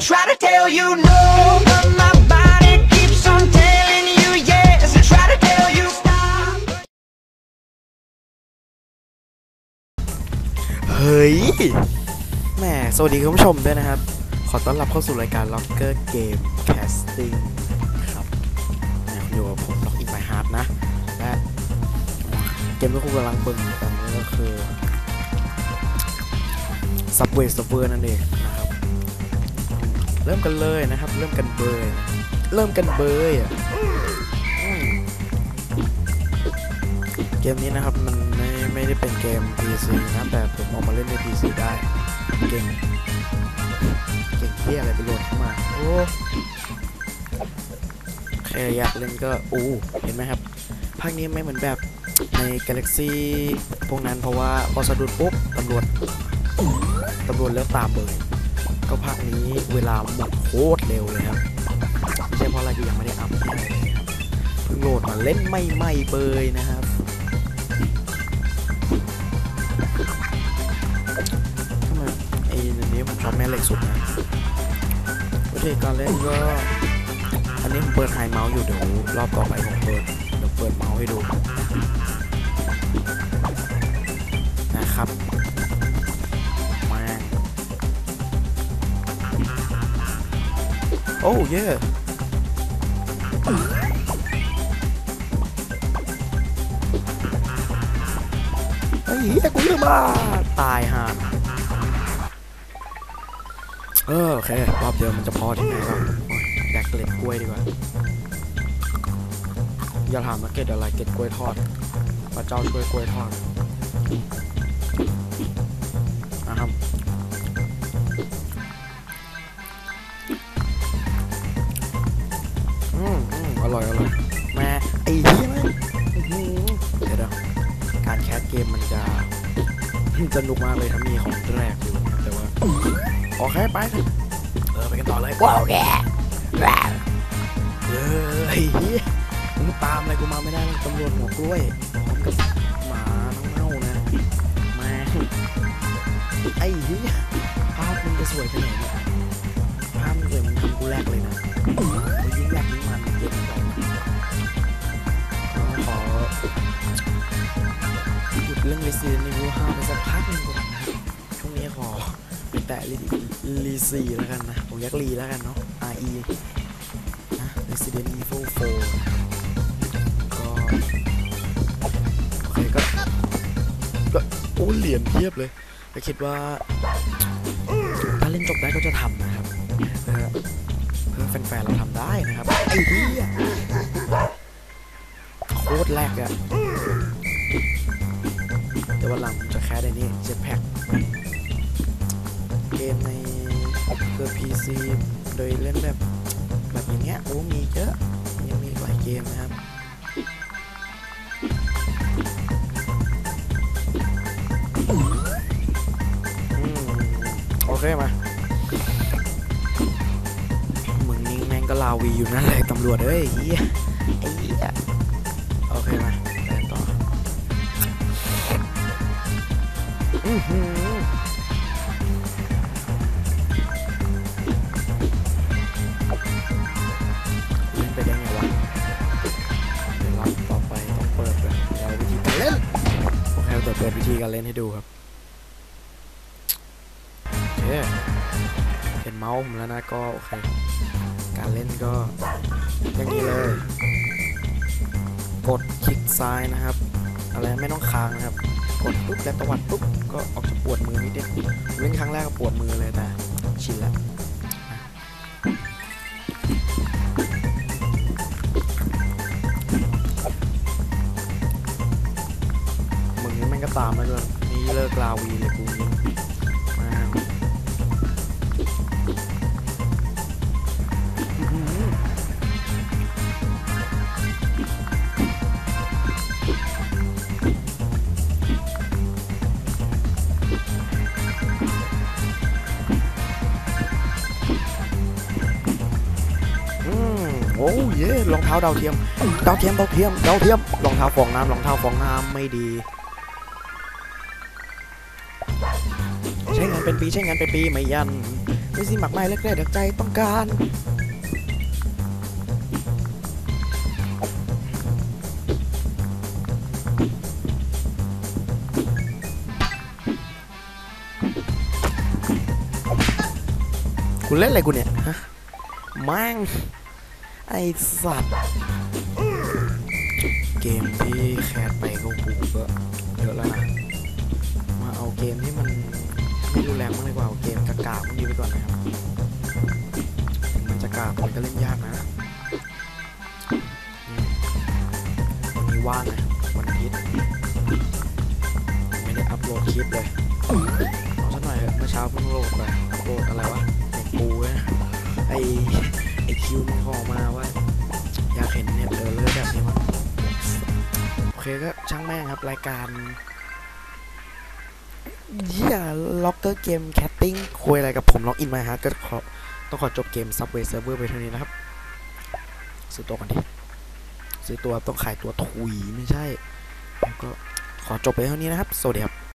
try to tell you no but my body keeps on telling you yes I try to tell you stop เฮ้ยแหมสวัสดีคุณผู้ชมด้วยนะครับ ขอต้อนรับเข้าสู่รายการ Locker Game Casting ครับอยู่กับผมล็อกอินไมฮาร์ดนะ และเกมที่คุณกำลังเบิ่งอตอนนี้ก็คือ Subway Surfer นั่นเองนะ เริ่มกันเลยนะครับ เริ่มกันเบยเริ่มกันเบยอะเกมนี้นะครับมันไม่ไม่ได้เป็นเกม PC นะแต่ผมเออกมาเล่นใน PC ได้เก่งเก่งเที่ยอะไรไปโหลดเข้ามาโอ้ใครอยากเล่นก็อู้เห็นไหมครับภาคนี้ไม่เหมือนแบบใน Galaxy พวกนั้นเพราะว่าพอสะดุดปุ๊บตำรวจตำรวจแล้วตามเบย ก็ภาคนี้เวลาหมดโคตรเร็วเลยครับไม่ใช่เพราะอะไรกูยังไม่ได้อัพที่ไหนเลยครับเพิ่งโหลดมาเล่นไม่ไม่เบยนะครับทำไมไอ้อันนี้ผมชอบแม่เหล็กสุดนะวิธีการเล่นก็อันนี้ผมเปิดไฮเมาส์อยู่เดี๋ยวรอบต่อไปผมเปิดเดี๋ยวเปิดเมาส์ให้ดู โอ้เย่ไอ้เหี้ยกูลืมมาตายห่าเออโอเค รอบเดียวมันจะพอที่ไหนก็โอ้ยแดกเกล็ดกล้วยดีกว่า อย่าถามว่าเกล็ดอะไร เก็ดกล้วยทอด พระเจ้าช่วยกล้วยทอด เดี๋ยวเดี๋ยวการแคสเกมมันจะสนุกมากเลยถ้ามีของแรกอยู่นะครับแต่ว่าโอเคไปเถอะเออไปกันต่อเลยว้าวแกว้าวเฮ้ยมึงตามอะไรกูมาไม่ได้หรอกตำรวจหัวกล้วยพร้อมกับหมาทั้งเน่านะแมาไอ้เหี้ยภาพมึงจะสวยไปไหนเนี่ย หยุดเรื่อง Resident Evil 5ไปสักพักหนึงก่อนนะครับช่วงนี้ขอไปแตะลีลีซีแล้วกันนะผมเรียกลีแล้วกันเนาะ RE นะ Resident Evil 4ก็โอเคก็ก็โอ้เหรียญเทียบเลยก็คิดว่า ถ้าเล่นจบได้ก็จะทำนะครับเพื่อเพื่อแฟนๆเราทำได้นะครับไอ้เหี้ยโคตรแรกอะ เดี๋ยววันหลังผมจะแคสไอ้นี่เจ็ตแพ็คเกมในเกิด PC โดยเล่นแบบแบบอย่างเงี้ยโอ้มีเยอะยังมีหลายเกมนะครับโอเคมามึงนิ่งแม่งก็ลาวีอยู่นั่นแหละตำรวจเอ้ยไอ้เหี้ยโอเคมา ไปได้ไงวะเดี๋ยวรอบต่อไปต้องเปิดเลยเราวิธีการเล่นโอเคเดี๋ยวเปิดวิธีการเล่นให้ดูครับโอเคเห็นเมาส์ผมแล้วนะก็โอเคการเล่นก็อย่างนี้เลย กดคลิกซ้ายนะครับ อะไรไม่ต้องค้างนะครับ กดปุ๊บแล้วตวัดปุ๊บก็ออกจะปวดมือนิดเดียวเล่นครั้งแรกก็ปวดมือเลยแต่ชินแล้วมึงนี่แม่งก็ตามมาด้วยนี่เลิกลาวีเลยกู เย่รองเท้าดาวเทียมดาวเทียมดาวเทียมดาวเทียมรองเท้าฟองน้ำรองเท้าฟองน้ำไม่ดี ใช้งานเป็นปีใช้งานเป็นปีไม่ยันไม่สิหมักไม้เล็กๆเดี๋ยวใจต้องการคุณเล่นอะไรกูเนี่ยฮะแม่ง ไอสัตว์ เกมที่แคสไปก็ปูก็เยอะแล้วนะมาเอาเกมที่มันไม่รุนแรงมากดีกว่าเอาเกมกากามันดีไปก่อนนะครับมันจะกากมันก็เล่นยากนะวันนี้ว่างนะวันอาทิตย์ไม่ได้อัพโหลดคลิปเลยเอาสักหน่อยเถอะเมื่อเช้าเพิ่งโหลดไปอัพโหลดอะไรวะปูเว้ยไอ เคก็ช่างแม่งครับ รายการเยี่ยล็อกเกอร์เกมแคตติ้งคุยอะไรกับผมล็อกอินมาฮะก็ขอต้องขอจบเกมซับเวย์เซิร์ฟเวอร์ไปเท่านี้นะครับ ซื้อตัวก่อนดิซื้อตัวต้องขายตัวถุยไม่ใช่ แล้วก็ขอจบไปเท่านี้นะครับ สวัสดีครับ